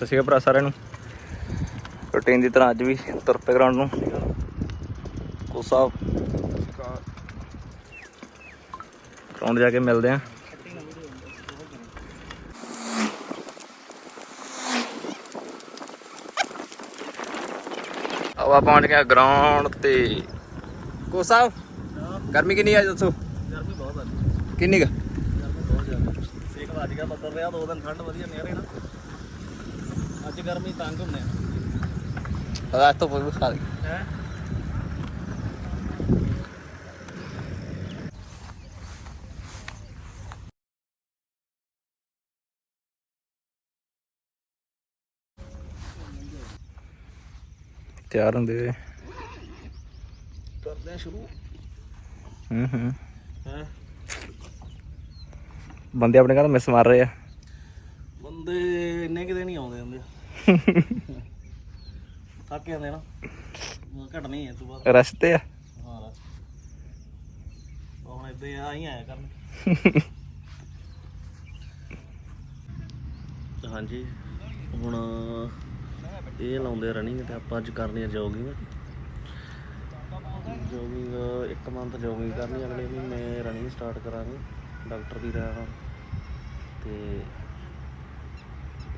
ਸਤਿ ਸ਼੍ਰੀ ਅਕਾਲ ਭਰਾ ਸਾਰਿਆਂ ਨੂੰ। ਰੂਟੀਨ ਦੀ ਤਰ੍ਹਾਂ ਅੱਜ ਵੀ ਤੁਰ ਪਏ ਗਰਾਊਂਡ ਨੂੰ। ਕੋ ਸਾਹਿਬ। ਗਰਾਊਂਡ ਜਾ ਕੇ ਮਿਲਦੇ ਆਂ ਆਵਾ ਪਹੁੰਚ ਗਿਆ ਗਰਾਊਂਡ ਤੇ। ਕੋ ਸਾਹਿਬ ਗਰਮੀ ਕਿੰਨੀ ਆ ਦੱਸੋ? ਗਰਮੀ ਬਹੁਤ ਆ। ਕਿੰਨੀ ਕੁ? ਗਰਮੀ ਬਹੁਤ ਜ਼ਿਆਦਾ। ਸੇਕ ਵੱਜ ਗਿਆ ਬੱਦਲ ਰਿਹਾ ਦੋ ਦਿਨ ਠੰਡ ਵਧੀਆ ਨਹੀਂ ਰਹੀ ਨਾ। ਅੱਜ ਗਰਮੀ ਤੰਗ ਹੁੰਨੇ ਆ। ਰਾਤ ਤੋਂ ਬਹੁਤ ਖਾ ਲਈ। ਹੈ? ਤਿਆਰ ਹੁੰਦੇ ਕਰਦੇ ਸ਼ੁਰੂ। ਹੂੰ ਹੂੰ। ਹੈ? ਬੰਦੇ ਆਪਣੇ ਘਰ ਮਿਸ ਮਾਰ ਰਹੇ ਆ। ਬੰਦੇ ਇੰਨੇ ਕਿਤੇ ਨਹੀਂ ਆਉਂਦੇ ਹੁੰਦੇ ਥੱਕ ਜਾਂਦੇ ਨਾ। ਘਟਣੀ ਹੈ ਤੂੰ ਬਾਅਦ। ਰਸ਼ ਤੇ ਆ। ਹਾਂ ਰਸ ਹੁਣ ਇੱਦਾਂ ਆਈ ਆਇਆ ਕਰਨ। ਹਾਂਜੀ ਹੁਣ ਇਹ ਲਾਉਂਦੇ ਰਨਿੰਗ ਤੇ ਆਪਾਂ ਅੱਜ ਕਰਨੀ ਹੈ ਜੋਗਿੰਗ ਜੋਗਿੰਗ ਇੱਕ ਮੰਥ ਜੋਗਿੰਗ ਕਰਨੀ ਅਗਲੇ ਮਹੀਨੇ ਰਨਿੰਗ ਸਟਾਰਟ ਕਰਾਂਗੇ। ਡਾਕਟਰ ਦੀ ਰਾਹ ਤੇ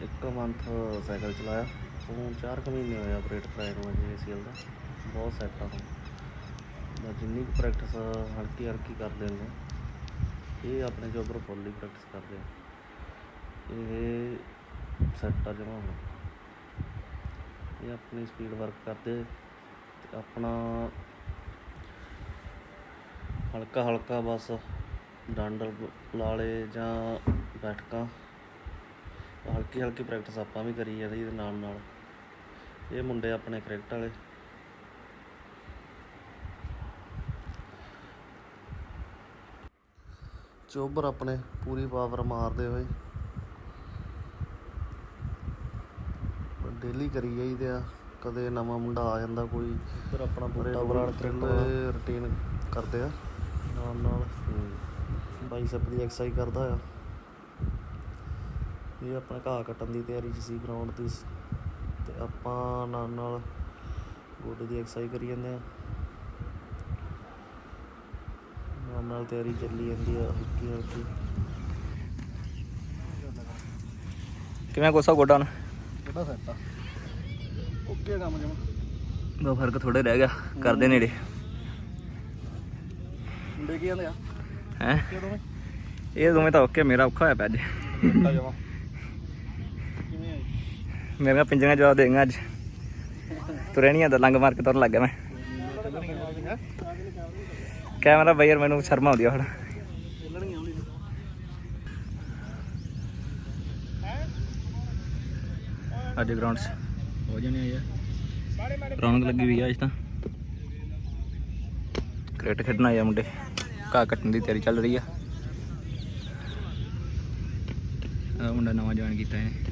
ਇੱਕ ਮੰਥ ਸਾਈਕਲ ਚਲਾਇਆ। ਉਹ 4 ਕੁ ਮਹੀਨੇ ਹੋਏ ਆਪਰੇਟ ਕਰਾਏ ਨੂੰ ਅਜੇ ਸੀਲ ਦਾ। ਬਹੁਤ ਸੈੱਟ ਆ ਹੁਣ। ਬਸ ਜਿੰਨੀ ਕੁ ਪ੍ਰੈਕਟਿਸ ਹਲਕੀ ਹਲਕੀ ਕਰਦੇ ਨੇ ਇਹ ਆਪਣੇ ਜੋਬਰ ਫੁੱਲ ਹੀ ਪ੍ਰੈਕਟਿਸ ਕਰਦੇ ਆ। ਇਹ ਸੈੱਟ ਆ ਜਮਾ ਹੁਣ। ਇਹ ਆਪਣੀ ਸਪੀਡ ਵਰਕ ਕਰਦੇ ਤੇ ਆਪਣਾ ਹਲਕਾ ਹਲਕਾ ਬਸ ਡਾਂਡਲ ਲਾਲੇ ਜਾਂ ਬੈਠਕਾਂ। ਹਲਕੀ ਹਲਕੀ ਪ੍ਰੈਕਟਿਸ ਆਪਾਂ ਵੀ ਕਰੀ ਜਾਂਦੇ ਇਹਦੇ ਨਾਲ ਨਾਲ। ਇਹ ਮੁੰਡੇ ਆਪਣੇ ਕ੍ਰਿਕਟ ਵਾਲੇ। ਚੋਬਰ ਆਪਣੇ ਪੂਰੀ ਪਾਵਰ ਮਾਰਦੇ ਹੋਏ। ਡੇਲੀ ਕਰੀ ਜਾਈਦੇ ਆ। ਕਦੇ ਨਵਾਂ ਮੁੰਡਾ ਆ ਜਾਂਦਾ ਕੋਈ ਫਿਰ ਆਪਣਾ ਬੂਟਾ ਬਰਾੜ ਕ੍ਰਿਕਟ ਰੁਟੀਨ ਕਰਦੇ ਆ। ਨਾਲ ਨਾਲ। ਬਾਈਸੈਪ ਦੀ ਐਕਸਰਸਾਈਜ਼ ਕਰਦਾ ਆ। ਇਹ ਆਪਣਾ ਘਾਹ ਕੱਟਣ ਦੀ ਤਿਆਰੀ 'ਚ ਸੀ ਗਰਾਊਂਡ ਦੀ ਤੇ ਆਪਾਂ ਨਾਲ ਨਾਲ ਗੋਡੇ ਦੀ ਐਕਸਰਸਾਈਜ਼ ਕਰੀ ਜਾਂਦੇ ਆ। ਨਾਲ ਨਾਲ ਤਿਆਰੀ ਚੱਲੀ ਜਾਂਦੀ ਆ ਹਲਕੀ ਹਲਕੀ। ਕਿਵੇਂ ਕੋਸਾ ਗੋਡਾ ਹੁਣ? ਕਿਹੜਾ ਸੈੱਟ ਓਕੇ ਕੰਮ ਜਮਾ। ਦੋ ਫ਼ਰਕ ਥੋੜੇ ਰਹਿ ਗਿਆ ਕਰਦੇ ਨੇੜੇ। ਮੁੰਡੇ ਕੀ ਜਾਂਦੇ ਆ? ਹੈ? ਇਹ ਦੋਵੇਂ ਤਾਂ ਓਕੇ ਮੇਰਾ ਔਖਾ ਹੋਇਆ ਪਿਆ ਅੱਜ। ਮੇਰੀਆਂ ਪਿੰਜਰਾਂ ਜਵਾਬ ਦੇਗਾ ਅੱਜ। ਤੁਰੇ ਨਹੀਂ ਆਂਦਾ ਲੰਗ ਮਾਰ ਕੇ ਤੁਰਨ ਲੱਗ ਗਿਆ ਮੈਂ। ਕੈਮਰਾ ਬਈ ਯਾਰ ਮੈਨੂੰ ਸ਼ਰਮ ਆਉਂਦੀ ਆ ਹੁਣ। ਅੱਜ ਗਰਾਊਂਡ 'ਚ। ਹੋ ਜਾਣੇ ਆ। ਯਾਰ ਰੌਣਕ ਲੱਗੀ ਹੋਈ ਆ ਅੱਜ ਤਾਂ। ਕ੍ਰਿਕਟ ਖੇਡਣ ਆਏ ਆ ਮੁੰਡੇ। ਘਾਹ ਕੱਟਣ ਦੀ ਤਿਆਰੀ ਚੱਲ ਰਹੀ ਆ। ਆ ਮੁੰਡਾ ਨਵਾਂ ਜੁਆਇਨ ਕੀਤਾ ਇਹਨੇ।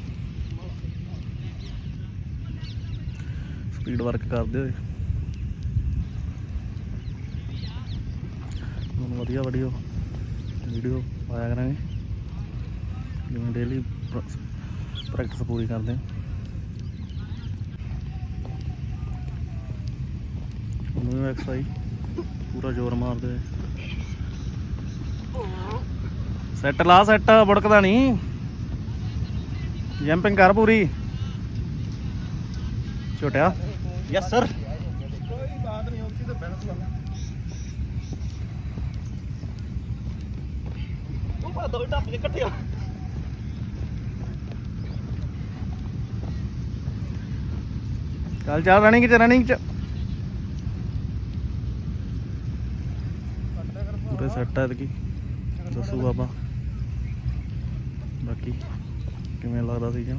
ਸਪੀਡ ਵਰਕ ਕਰਦੇ ਹੋਏ। ਹੁਣ ਵਧੀਆ ਵੀਡੀਓ ਵੀਡੀਓ ਪਾਇਆ ਕਰਾਂਗੇ। ਜਿਵੇਂ ਡੇਲੀ ਪ੍ਰੈਕਟਿਸ ਪੂਰੀ ਕਰਦੇ ਹਾਂ। ਉਹਨੂੰ ਐਕਸਰਸਾਈਜ਼ ਪੂਰਾ ਜ਼ੋਰ ਮਾਰਦੇ ਹੋਏ। ਸੈੱਟ ਲਾ ਸੈੱਟ ਬੁੜਕਦਾ ਨਹੀਂ ਜੰਪਿੰਗ ਕਰ ਪੂਰੀ। ਛੋਟਿਆ ਯੈਸ ਸਰ ਕੋਈ ਬਾਤ ਨਹੀਂ ਹੋਤੀ ਤਾਂ ਬੈਠ ਲਾ ਉਹ ਬਾ ਦੋ ਟੱਪ ਜੇ ਇਕੱਠੇ ਆ ਚੱਲ ਚੱਲ ਰਨਿੰਗ ਚ ਰਨਿੰਗ ਚ। ਪੂਰੇ ਸੈੱਟ ਹੈ ਕੀ ਦੱਸੂ ਬਾਬਾ। ਬਾਕੀ ਕਿਵੇਂ ਲੱਗਦਾ ਸੀ ਜਾਂ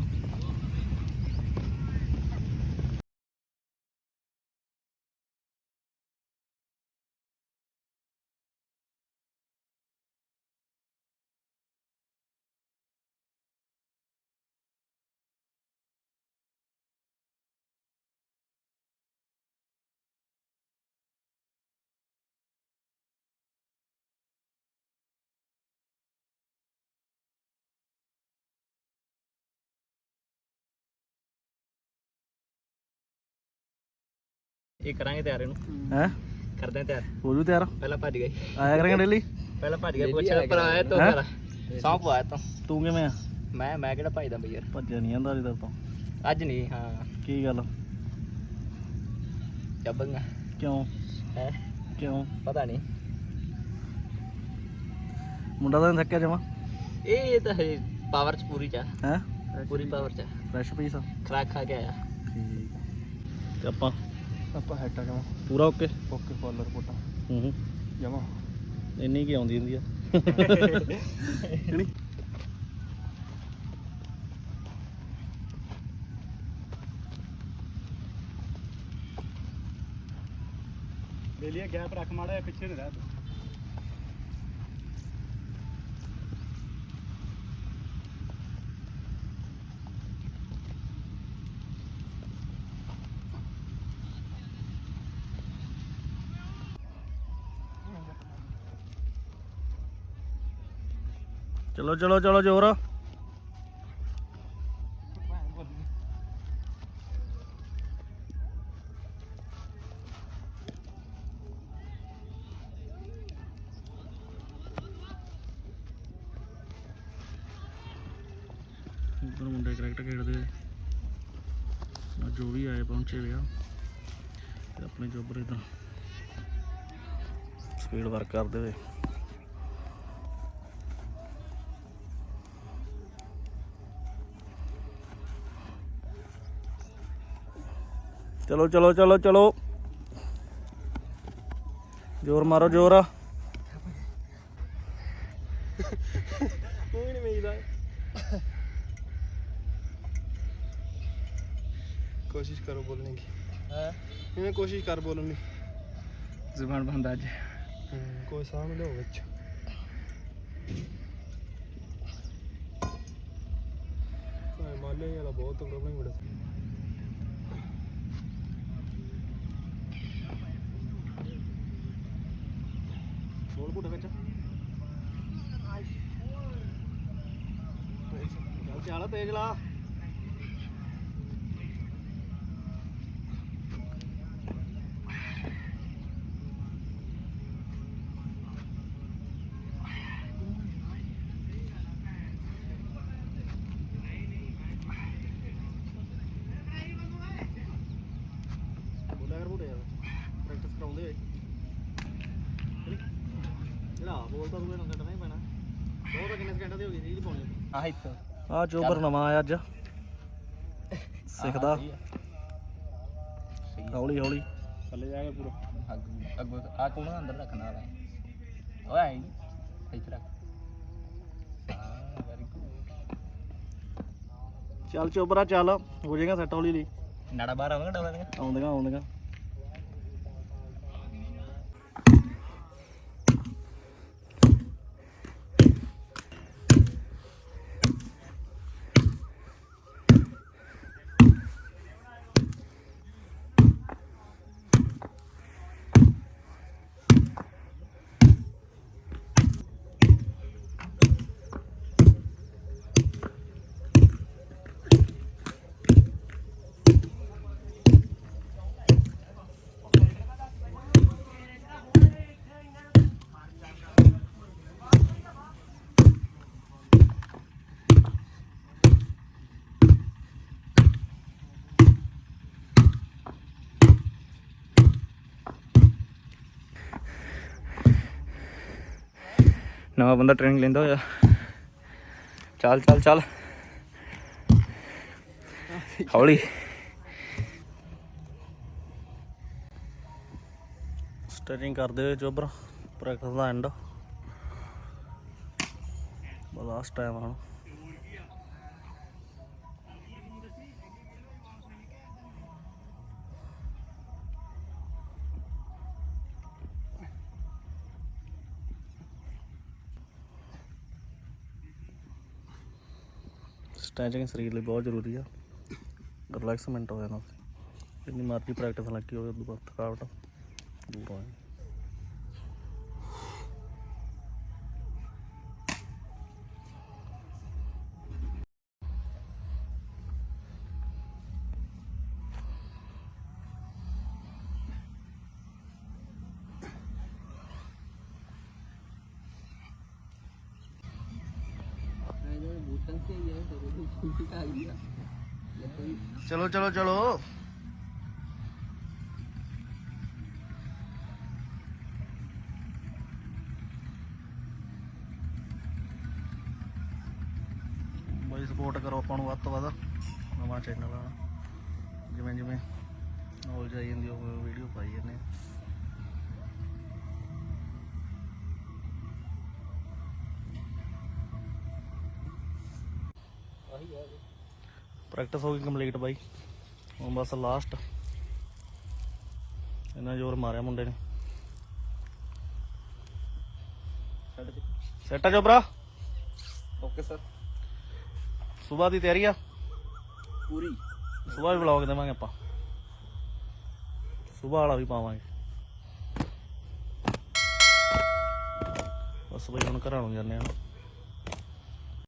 ਇਹ ਕਰਾਂਗੇ ਤਿਆਰ ਇਹਨੂੰ। ਹੈ? ਕਰਦੇ ਆ ਤਿਆਰ। ਹੋ ਜੂ ਤਿਆਰ? ਪਹਿਲਾਂ ਭੱਜ ਗਏ ਆਇਆ ਕਰਾਂਗੇ ਡੇਲੀ? ਪਹਿਲਾਂ ਭੱਜ ਗਏ ਪੁੱਛ ਪਰ ਆਇਆ ਤੋ ਹੈਂ? ਕਰਾ ਸੌਂ ਪਵਾਇਆ ਤੂੰ। ਤੂੰ ਕਿਵੇਂ ਆ? ਮੈਂ ਮੈਂ ਕਿਹੜਾ ਭੱਜਦਾ ਬਈ ਯਾਰ। ਭੱਜਿਆ ਨਹੀਂ ਜਾਂਦਾ ਅਜੇ ਤੱਕ ਤੋਂ। ਅੱਜ ਨਹੀਂ ਹਾਂ। ਕੀ ਗੱਲ? ਚੱਬਾਂਗਾ। ਕਿਉਂ? ਹੈ? ਕਿਉਂ? ਪਤਾ ਨਹੀਂ ਮੁੰਡਾ ਤਾਂ ਥੱਕਿਆ ਜਮਾ? ਇਹ ਤਾਂ ਹਜੇ ਪਾਵਰ ਚ ਪੂਰੀ ਚਾ ਹੈ? ਪੂਰੀ ਪਾਵਰ ਚ। ਫਰੈਸ਼ ਪੀਸ ਖਰਾਕ ਖਾ ਕੇ ਆਇਆ। ਠੀਕ ਤੇ ਆਪਾਂ ਆਪਾਂ ਹੈਟਾ ਜਮਾ ਪੂਰਾ ਓਕੇ ਓਕੇ ਫੋਲ ਰਿਪੋਰਟਾਂ ਹੂੰ ਹੂੰ। ਜਮਾ ਇੰਨੀ ਕੀ ਆਉਂਦੀ ਹੁੰਦੀ ਆ? ਬੇਲੀਆ ਗੈਪ ਰੱਖ ਮਾੜਾ ਜਿਹਾ ਪਿੱਛੇ ਨੂੰ ਰਹਿ ਤੂੰ। ਚਲੋ ਚਲੋ ਚਲੋ, ਜੋਰ। ਇੱਧਰ ਮੁੰਡੇ ਕ੍ਰਿਕਟ ਖੇਡਦੇ ਜੋ ਵੀ ਆਏ ਪਹੁੰਚੇ ਵੇ ਤੇ ਆਪਣੇ ਜੋਬਰ ਇਧਰ ਸਪੀਡ ਵਰਕ ਕਰਦੇ ਹੋਏ ਚਲੋ ਚਲੋ ਚਲੋ ਚਲੋ। ਜ਼ੋਰ ਮਾਰੋ ਜ਼ੋਰ। ਮੂੰਹ ਨਹੀਂ ਮੀਦਾ ਕੋਸ਼ਿਸ਼ ਕਰੋ ਬੋਲਣੇ ਦੀ। ਹੈ? ਇਹਨੇ ਕੋਸ਼ਿਸ਼ ਕਰ ਬੋਲਣ ਦੀ? ਜ਼ੁਬਾਨ ਬੰਦ ਅੱਜ ਕੋਈ ਸਾਹਮਣੇ ਹੋ ਵਿੱਚ। ਮਾਲੇ ਵਾਲਾ ਬਹੁਤ ਪ੍ਰੋਬਲਮ ਹੀ ਬੜਾ ਪੁੱਟ ਵਿੱਚ ਚੱਲ ਚੱਲ ਤੇਜ਼ ਲਾ ਬੋਲਿਆ ਕਰ ਬੁੱਢੇ ਯਾਰ ਪ੍ਰੈਕਟਿਸ ਕਰਾਉਂਦੇ ਹੋਏ ਜਿਹੜਾ ਬੋਲ ਤਾਂ ਤੂੰ ਇਹਨੂੰ ਕੱਟਣਾ ਹੀ ਪੈਣਾ ਉਹ ਤਾਂ ਕਿੰਨੇ ਸਕਿੰਟਾਂ ਦੀ ਹੋ ਗਈ ਰੀਲ ਪਾਉਣੀ ਆਹ ਇੱਥੇ। ਆ ਚੋਬਰ ਨਵਾਂ ਆਇਆ ਅੱਜ। ਸਿੱਖਦਾ। ਹੌਲੀ ਹੌਲੀ। ਥੱਲੇ ਜਾ ਕੇ ਪੂਰਾ। ਅੱਗ ਅੱਗ ਆ ਕੋਣ ਅੰਦਰ ਰੱਖਣਾ ਵਾਲਾ ਓਏ ਆਈ ਇੱਥੇ ਰੱਖ। ਹਾਂ ਵੈਰੀ ਗੁੱਡ ਚੱਲ ਚੋਬਰਾ ਚੱਲ। ਹੋ ਜਾਏਗਾ ਸੈੱਟ ਹੌਲੀ ਲਈ ਨਾੜਾ ਬਾਹਰ ਆਉਂਦਾ ਡਬਲ ਦੇ ਆਉਂਦੀਆਂ ਆਉਂਦੀਆਂ। ਨਵਾਂ ਬੰਦਾ ਟ੍ਰੇਨਿੰਗ ਲੈਂਦਾ ਹੋਇਆ। ਚੱਲ ਚੱਲ ਚੱਲ। ਹੌਲੀ। ਸਟਿਚਿੰਗ ਕਰਦੇ ਹੋਏ ਚੋਬਰ ਪ੍ਰੈਕਟਿਸ ਦਾ ਐਂਡ ਲਾਸਟ ਟਾਈਮ ਹੁਣ। ਸਟੈਚਿੰਗ ਸਰੀਰ ਲਈ ਬਹੁਤ ਜ਼ਰੂਰੀ ਆ। ਰਿਲੈਕਸਮੈਂਟ ਹੋ ਜਾਂਦਾ ਜਿੰਨੀ ਮਰਜ਼ੀ ਪ੍ਰੈਕਟਿਸ ਲੱਗੀ ਹੋਵੇ ਉਦੋਂ ਬਾਅਦ ਥਕਾਵਟ ਦੂਰ ਹੋ ਜਾਂਦੀ ਚਲੋ ਚਲੋ ਚਲੋ। ਬਾਈ ਸਪੋਰਟ ਕਰੋ ਆਪਾਂ ਨੂੰ ਵੱਧ ਤੋਂ ਵੱਧ ਨਵਾਂ ਚੈਨਲ ਆ ਜਿਵੇਂ ਜਿਵੇਂ ਨੌਲੇਜ ਆਈ ਜਾਂਦੀ ਉਹ ਵੀਡੀਓ ਪਾਈ ਜਾਂਦੇ ਪ੍ਰੈਕਟਿਸ ਹੋ ਗਈ ਕੰਪਲੀਟ ਬਾਈ। ਹੁਣ ਬਸ ਲਾਸਟ ਇਹਨਾਂ ਜ਼ੋਰ ਮਾਰਿਆ ਮੁੰਡੇ ਨੇ। ਸੈਟ ਆ ਜੋਬਰਾ ਓਕੇ ਸਰ ਸਵੇਰ ਦੀ ਤਿਆਰੀ ਆ। ਪੂਰੀ। ਸਵੇਰ ਵੀ ਵਲੌਗ ਦੇਵਾਂਗੇ ਆਪਾਂ। ਸਵੇਰ ਵਾਲਾ ਵੀ ਪਾਵਾਂਗੇ। ਬਸ ਬਈ ਹੁਣ ਘਰਾਂ ਨੂੰ ਜਾਂਦੇ ਆ।